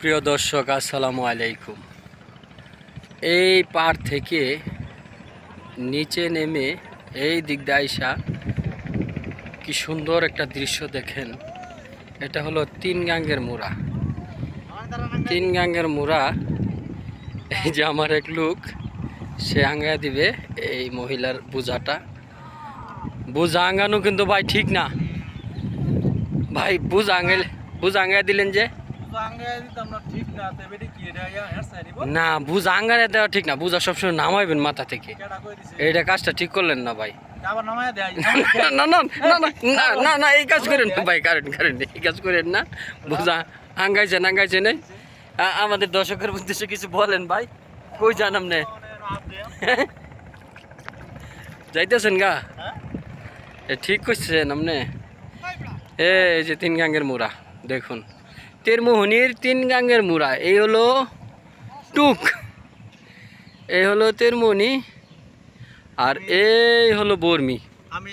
প্রিয় দর্শক, আসসালামু আলাইকুম। এই পাড় থেকে নিচে নেমে এই দিক দিয়ে আইসা কি সুন্দর একটা দৃশ্য দেখেন। এটা হলো তিন গাঙ্গের মোড়া। তিন গাঙ্গের মোড়া, এই যে আমার এক লোক, সে আঙ্গায় দিবে এই মহিলার বোঝাটা। বোঝা আঙ্গানো কিন্তু ভাই ঠিক না। ভাই বুঝ আঙ্গাইল বুঝ আঙ্গায় দিলেন যে না বুঝা আঙ্গারে দেওয়া ঠিক না বুঝা সবসময় নামাইবেন মাথা থেকে। এইটা কাজটা ঠিক করলেন না ভাই। না না না এই কাজ করেন না ভাই কারণ কারণ এই কাজ করেন না। বুঝা আঙ্গাইছেন আঙ্গাইছেন আমাদের দর্শকের উদ্দেশ্যে কিছু বলেন ভাই। কই যান আপনি? যাইতেছেন গা? ঠিক করছেন আপনি? এই যে তিন গাঙ্গের মোড়া দেখুন। তেরমোহনির তিন গাঙ্গের মুড়া। এই হলো টুক। এই হলো তেরমোহনি আর এই হলো বর্মি। আমি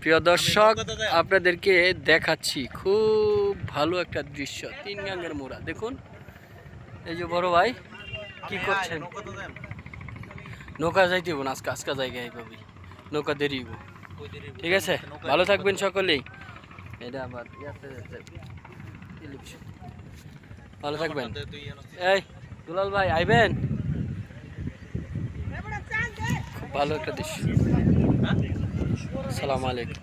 প্রিয় দর্শক আপনাদেরকে দেখাচ্ছি খুব ভালো একটা দৃশ্য তিন গাঙ্গের মোড়া। দেখুন এই যে বড় ভাই কি করছেন? নৌকা যাইতে না আজকে আজকা জায়গায় পাবি নৌকা দেরি হইব। ঠিক আছে? ভালো থাকবেন সকলেই। এটা আবার ভালো থাকবেন। এই দুলাল ভাই আইবেন? খুব ভালো একটা দৃশ্য। সালাম আলাইকুম।